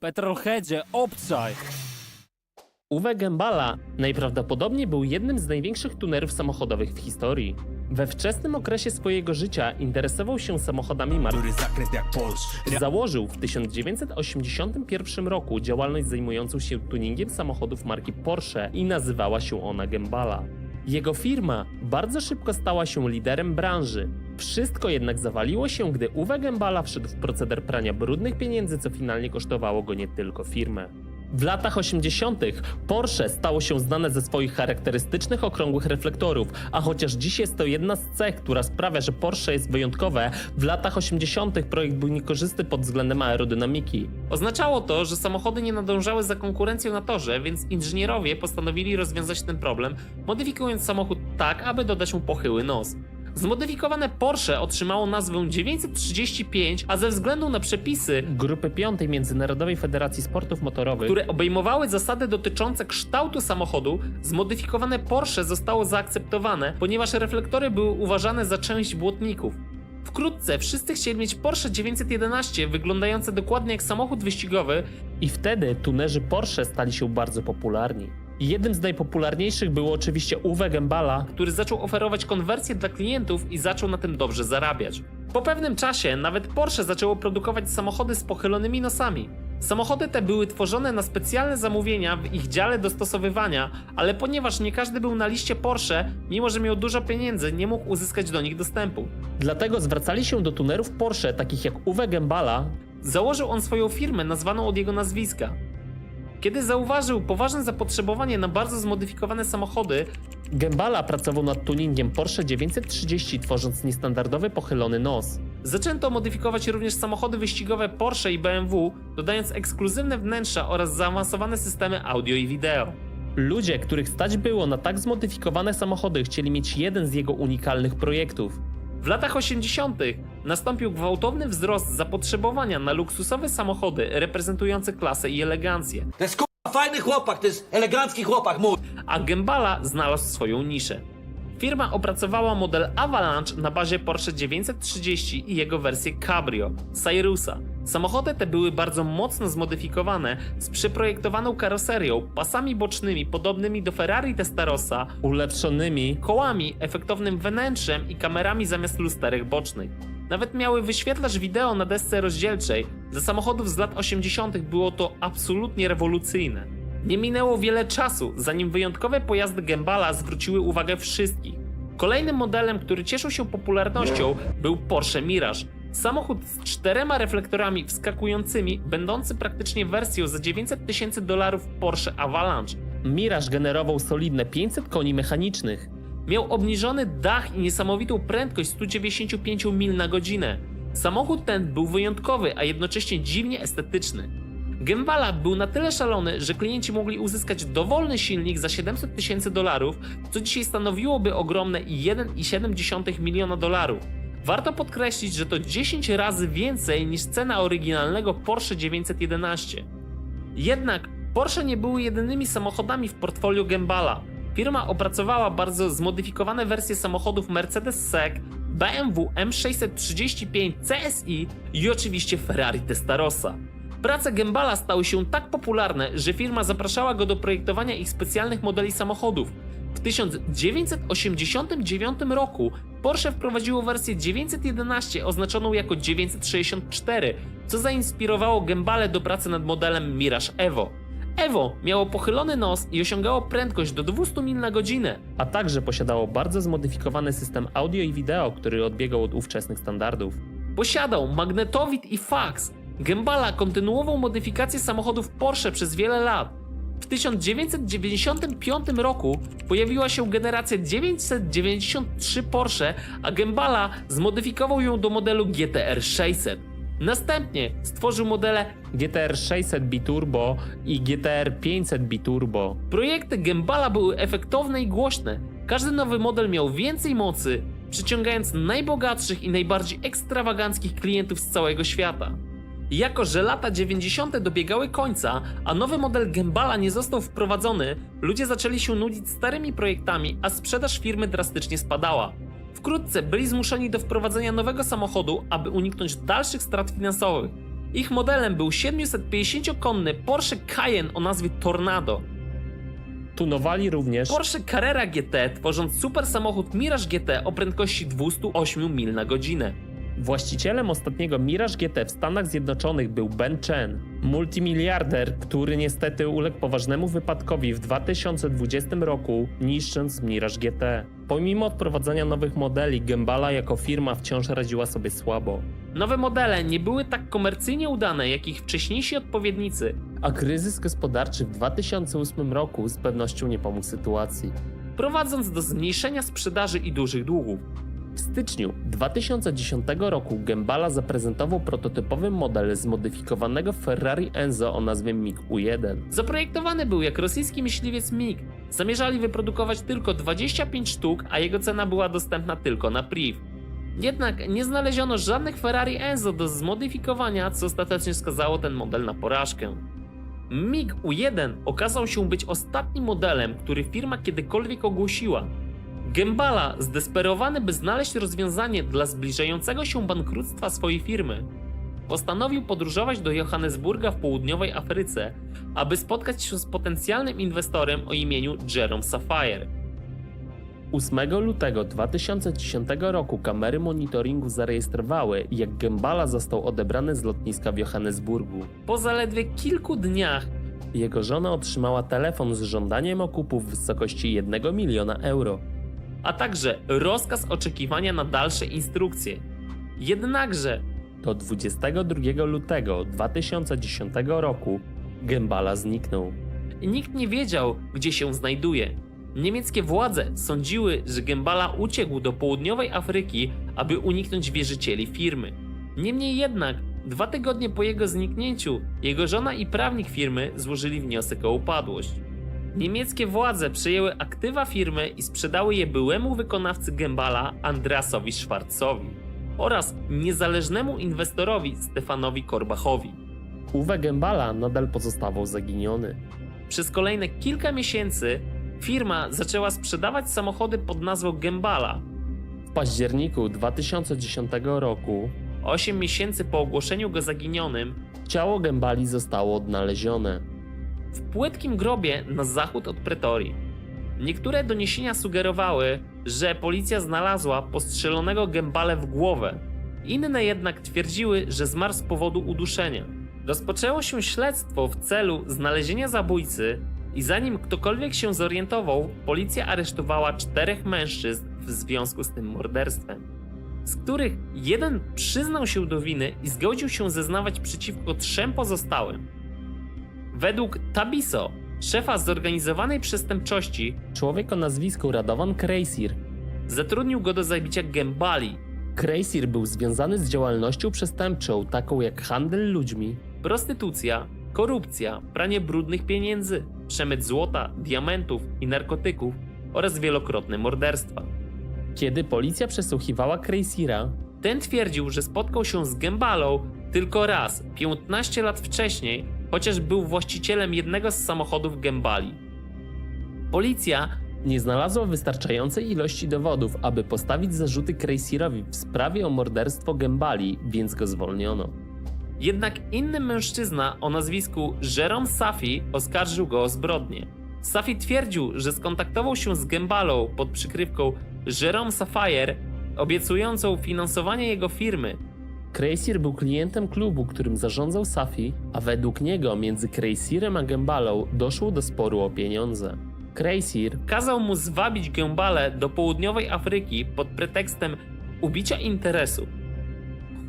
Petrolheadzie, obczaj! Uwe Gembala najprawdopodobniej był jednym z największych tunerów samochodowych w historii. We wczesnym okresie swojego życia interesował się samochodami marki. Założył w 1981 roku działalność zajmującą się tuningiem samochodów marki Porsche i nazywała się ona Gembala. Jego firma bardzo szybko stała się liderem branży. Wszystko jednak zawaliło się, gdy Uwe Gembala wszedł w proceder prania brudnych pieniędzy, co finalnie kosztowało go nie tylko firmę. W latach 80. Porsche stało się znane ze swoich charakterystycznych okrągłych reflektorów, a chociaż dziś jest to jedna z cech, która sprawia, że Porsche jest wyjątkowe, w latach 80. projekt był niekorzystny pod względem aerodynamiki. Oznaczało to, że samochody nie nadążały za konkurencją na torze, więc inżynierowie postanowili rozwiązać ten problem, modyfikując samochód tak, aby dodać mu pochyły nos. Zmodyfikowane Porsche otrzymało nazwę 935, a ze względu na przepisy Grupy 5 Międzynarodowej Federacji Sportów Motorowych, które obejmowały zasady dotyczące kształtu samochodu, zmodyfikowane Porsche zostało zaakceptowane, ponieważ reflektory były uważane za część błotników. Wkrótce wszyscy chcieli mieć Porsche 911 wyglądające dokładnie jak samochód wyścigowy i wtedy tunerzy Porsche stali się bardzo popularni. Jednym z najpopularniejszych był oczywiście Uwe Gembala, który zaczął oferować konwersję dla klientów i zaczął na tym dobrze zarabiać. Po pewnym czasie nawet Porsche zaczęło produkować samochody z pochylonymi nosami. Samochody te były tworzone na specjalne zamówienia w ich dziale dostosowywania, ale ponieważ nie każdy był na liście Porsche, mimo że miał dużo pieniędzy, nie mógł uzyskać do nich dostępu. Dlatego zwracali się do tunerów Porsche, takich jak Uwe Gembala. Założył on swoją firmę nazwaną od jego nazwiska. Kiedy zauważył poważne zapotrzebowanie na bardzo zmodyfikowane samochody, Gembala pracował nad tuningiem Porsche 930, tworząc niestandardowy pochylony nos. Zaczęto modyfikować również samochody wyścigowe Porsche i BMW, dodając ekskluzywne wnętrza oraz zaawansowane systemy audio i wideo. Ludzie, których stać było na tak zmodyfikowane samochody, chcieli mieć jeden z jego unikalnych projektów. W latach 80. nastąpił gwałtowny wzrost zapotrzebowania na luksusowe samochody reprezentujące klasę i elegancję, To jest kurwa fajny chłopak, to jest elegancki chłopak mój. a Gembala znalazł swoją niszę. Firma opracowała model Avalanche na bazie Porsche 930 i jego wersję Cabrio, Cyrusa. Samochody te były bardzo mocno zmodyfikowane, z przeprojektowaną karoserią, pasami bocznymi podobnymi do Ferrari Testarossa, ulepszonymi kołami, efektownym wnętrzem i kamerami zamiast lusterek bocznych. Nawet miały wyświetlacz wideo na desce rozdzielczej. Dla samochodów z lat 80. było to absolutnie rewolucyjne. Nie minęło wiele czasu, zanim wyjątkowe pojazdy Gembala zwróciły uwagę wszystkich. Kolejnym modelem, który cieszył się popularnością, był Porsche Mirage. Samochód z czterema reflektorami wskakującymi, będący praktycznie wersją za 900 tysięcy dolarów Porsche Avalanche. Mirage generował solidne 500 koni mechanicznych. Miał obniżony dach i niesamowitą prędkość 195 mil na godzinę. Samochód ten był wyjątkowy, a jednocześnie dziwnie estetyczny. Gembala był na tyle szalony, że klienci mogli uzyskać dowolny silnik za 700 tysięcy dolarów, co dzisiaj stanowiłoby ogromne 1,7 miliona dolarów. Warto podkreślić, że to 10 razy więcej niż cena oryginalnego Porsche 911. Jednak Porsche nie były jedynymi samochodami w portfolio Gembala. Firma opracowała bardzo zmodyfikowane wersje samochodów Mercedes SEC, BMW M635 CSI i oczywiście Ferrari Testarossa. Prace Gembala stały się tak popularne, że firma zapraszała go do projektowania ich specjalnych modeli samochodów. W 1989 roku Porsche wprowadziło wersję 911 oznaczoną jako 964, co zainspirowało Gembale do pracy nad modelem Mirage Evo. Evo miało pochylony nos i osiągało prędkość do 200 mil na godzinę, a także posiadało bardzo zmodyfikowany system audio i wideo, który odbiegał od ówczesnych standardów. Posiadał magnetowid i fax. Gembala kontynuował modyfikację samochodów Porsche przez wiele lat. W 1995 roku pojawiła się generacja 993 Porsche, a Gembala zmodyfikował ją do modelu GTR 600. Następnie stworzył modele GTR 600 Biturbo i GTR 500 Biturbo. Projekty Gembala były efektowne i głośne. Każdy nowy model miał więcej mocy, przyciągając najbogatszych i najbardziej ekstrawaganckich klientów z całego świata. Jako, że lata 90. dobiegały końca, a nowy model Gembala nie został wprowadzony, ludzie zaczęli się nudzić starymi projektami, a sprzedaż firmy drastycznie spadała. Wkrótce byli zmuszeni do wprowadzenia nowego samochodu, aby uniknąć dalszych strat finansowych. Ich modelem był 750-konny Porsche Cayenne o nazwie Tornado. Tunowali również Porsche Carrera GT, tworząc super samochód Mirage GT o prędkości 208 mil na godzinę. Właścicielem ostatniego Mirage GT w Stanach Zjednoczonych był Ben Chen, multimiliarder, który niestety uległ poważnemu wypadkowi w 2020 roku, niszcząc Mirage GT. Pomimo wprowadzania nowych modeli, Gembala jako firma wciąż radziła sobie słabo. Nowe modele nie były tak komercyjnie udane jak ich wcześniejsi odpowiednicy, a kryzys gospodarczy w 2008 roku z pewnością nie pomógł sytuacji, prowadząc do zmniejszenia sprzedaży i dużych długów. W styczniu 2010 roku Gembala zaprezentował prototypowy model zmodyfikowanego Ferrari Enzo o nazwie MiG U1. Zaprojektowany był jak rosyjski myśliwiec MiG. Zamierzali wyprodukować tylko 25 sztuk, a jego cena była dostępna tylko na priv. Jednak nie znaleziono żadnych Ferrari Enzo do zmodyfikowania, co ostatecznie skazało ten model na porażkę. MiG U1 okazał się być ostatnim modelem, który firma kiedykolwiek ogłosiła. Gembala, zdesperowany by znaleźć rozwiązanie dla zbliżającego się bankructwa swojej firmy, postanowił podróżować do Johannesburga w południowej Afryce, aby spotkać się z potencjalnym inwestorem o imieniu Jerome Sapphire. 8 lutego 2010 roku kamery monitoringu zarejestrowały, jak Gembala został odebrany z lotniska w Johannesburgu. Po zaledwie kilku dniach jego żona otrzymała telefon z żądaniem okupu w wysokości 1 miliona euro, a także rozkaz oczekiwania na dalsze instrukcje. Jednakże do 22 lutego 2010 roku Gembala zniknął. Nikt nie wiedział, gdzie się znajduje. Niemieckie władze sądziły, że Gembala uciekł do południowej Afryki, aby uniknąć wierzycieli firmy. Niemniej jednak, dwa tygodnie po jego zniknięciu, jego żona i prawnik firmy złożyli wniosek o upadłość. Niemieckie władze przejęły aktywa firmy i sprzedały je byłemu wykonawcy Gembala Andreasowi Schwarzowi oraz niezależnemu inwestorowi Stefanowi Korbachowi. Uwe Gembala nadal pozostawał zaginiony. Przez kolejne kilka miesięcy firma zaczęła sprzedawać samochody pod nazwą Gembala. W październiku 2010 roku, 8 miesięcy po ogłoszeniu go zaginionym, ciało Gembali zostało odnalezione w płytkim grobie na zachód od Pretorii. Niektóre doniesienia sugerowały, że policja znalazła postrzelonego gębale w głowę. Inne jednak twierdziły, że zmarł z powodu uduszenia. Rozpoczęło się śledztwo w celu znalezienia zabójcy i zanim ktokolwiek się zorientował, policja aresztowała czterech mężczyzn w związku z tym morderstwem. Z których jeden przyznał się do winy i zgodził się zeznawać przeciwko trzem pozostałym. Według Tabiso, szefa zorganizowanej przestępczości, człowiek o nazwisku Radovan Krejsir zatrudnił go do zabicia Gembali. Krejsir był związany z działalnością przestępczą, taką jak handel ludźmi, prostytucja, korupcja, pranie brudnych pieniędzy, przemyt złota, diamentów i narkotyków oraz wielokrotne morderstwa. Kiedy policja przesłuchiwała Krejsira, ten twierdził, że spotkał się z Gembalą tylko raz, 15 lat wcześniej, chociaż był właścicielem jednego z samochodów Gembali. Policja nie znalazła wystarczającej ilości dowodów, aby postawić zarzuty Krejsirowi w sprawie o morderstwo Gembali, więc go zwolniono. Jednak inny mężczyzna o nazwisku Jerome Safi oskarżył go o zbrodnię. Safi twierdził, że skontaktował się z Gembalą pod przykrywką Jerome Sapphire, obiecującą finansowanie jego firmy, Krejsir był klientem klubu, którym zarządzał Safi, a według niego między Krejsirem a Gembalą doszło do sporu o pieniądze. Krejsir kazał mu zwabić Gembalę do południowej Afryki pod pretekstem ubicia interesu.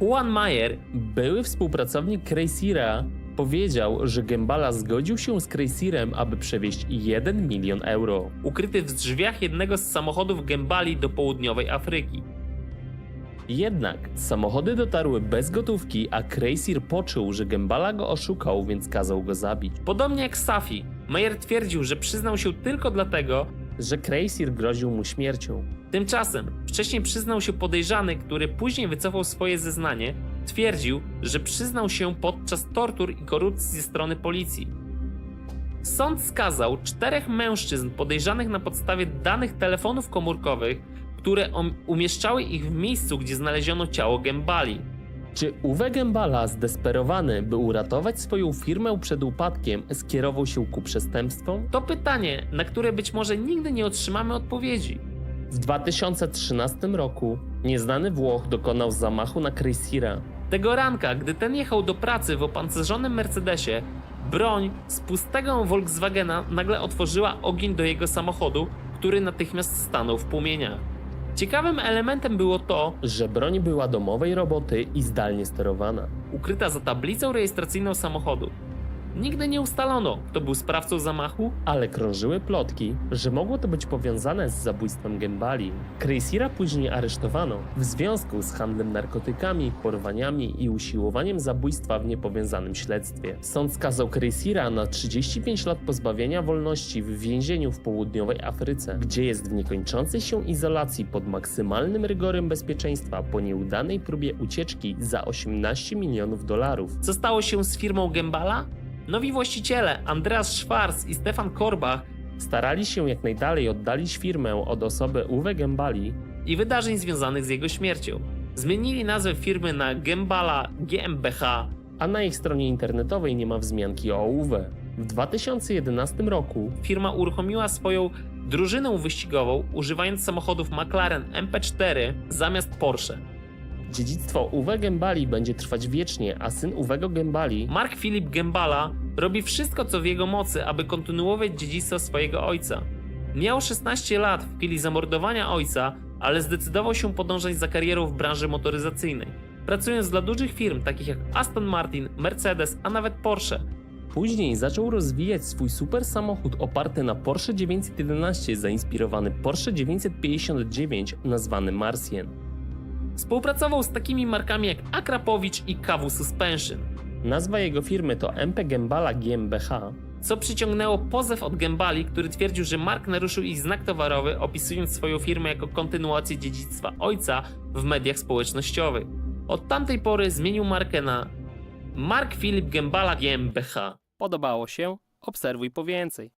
Juan Mayer, były współpracownik Krejsira, powiedział, że Gembala zgodził się z Krejsirem, aby przewieźć 1 milion euro, ukryty w drzwiach jednego z samochodów Gembali do południowej Afryki. Jednak samochody dotarły bez gotówki, a Krejsir poczuł, że Gembala go oszukał, więc kazał go zabić. Podobnie jak Safi, Meyer twierdził, że przyznał się tylko dlatego, że Krejsir groził mu śmiercią. Tymczasem wcześniej przyznał się podejrzany, który później wycofał swoje zeznanie, twierdził, że przyznał się podczas tortur i korupcji ze strony policji. Sąd skazał czterech mężczyzn podejrzanych na podstawie danych telefonów komórkowych, które um- umieszczały ich w miejscu, gdzie znaleziono ciało Gembali. Czy Uwe Gembala, zdesperowany, by uratować swoją firmę przed upadkiem, skierował się ku przestępstwom? To pytanie, na które być może nigdy nie otrzymamy odpowiedzi. W 2013 roku nieznany Włoch dokonał zamachu na Chrysira. Tego ranka, gdy ten jechał do pracy w opancerzonym Mercedesie, broń z pustego Volkswagena nagle otworzyła ogień do jego samochodu, który natychmiast stanął w płomieniach. Ciekawym elementem było to, że broń była domowej roboty i zdalnie sterowana, ukryta za tablicą rejestracyjną samochodu. Nigdy nie ustalono, kto był sprawcą zamachu, ale krążyły plotki, że mogło to być powiązane z zabójstwem Gembali. Chrysira później aresztowano w związku z handlem narkotykami, porwaniami i usiłowaniem zabójstwa w niepowiązanym śledztwie. Sąd skazał Chrysira na 35 lat pozbawienia wolności w więzieniu w południowej Afryce, gdzie jest w niekończącej się izolacji pod maksymalnym rygorem bezpieczeństwa po nieudanej próbie ucieczki za 18 milionów dolarów. Co stało się z firmą Gembala? Nowi właściciele Andreas Schwarz i Stefan Korbach starali się jak najdalej oddalić firmę od osoby Uwe Gembali i wydarzeń związanych z jego śmiercią. Zmienili nazwę firmy na Gembala GmbH, a na ich stronie internetowej nie ma wzmianki o Uwe. W 2011 roku firma uruchomiła swoją drużynę wyścigową używając samochodów McLaren MP4 zamiast Porsche. Dziedzictwo Uwe Gembali będzie trwać wiecznie, a syn Uwego Gembali, Mark Filip Gembala, robi wszystko co w jego mocy, aby kontynuować dziedzictwo swojego ojca. Miał 16 lat w chwili zamordowania ojca, ale zdecydował się podążać za karierą w branży motoryzacyjnej, pracując dla dużych firm takich jak Aston Martin, Mercedes, a nawet Porsche. Później zaczął rozwijać swój super samochód oparty na Porsche 911 zainspirowany Porsche 959 nazwany Marsien. Współpracował z takimi markami jak Akrapowicz i Kawu Suspension. Nazwa jego firmy to MP Gembala GmbH, co przyciągnęło pozew od Gembali, który twierdził, że Mark naruszył ich znak towarowy, opisując swoją firmę jako kontynuację dziedzictwa ojca w mediach społecznościowych. Od tamtej pory zmienił markę na Mark Philip Gembala GmbH. Podobało się? Obserwuj po więcej.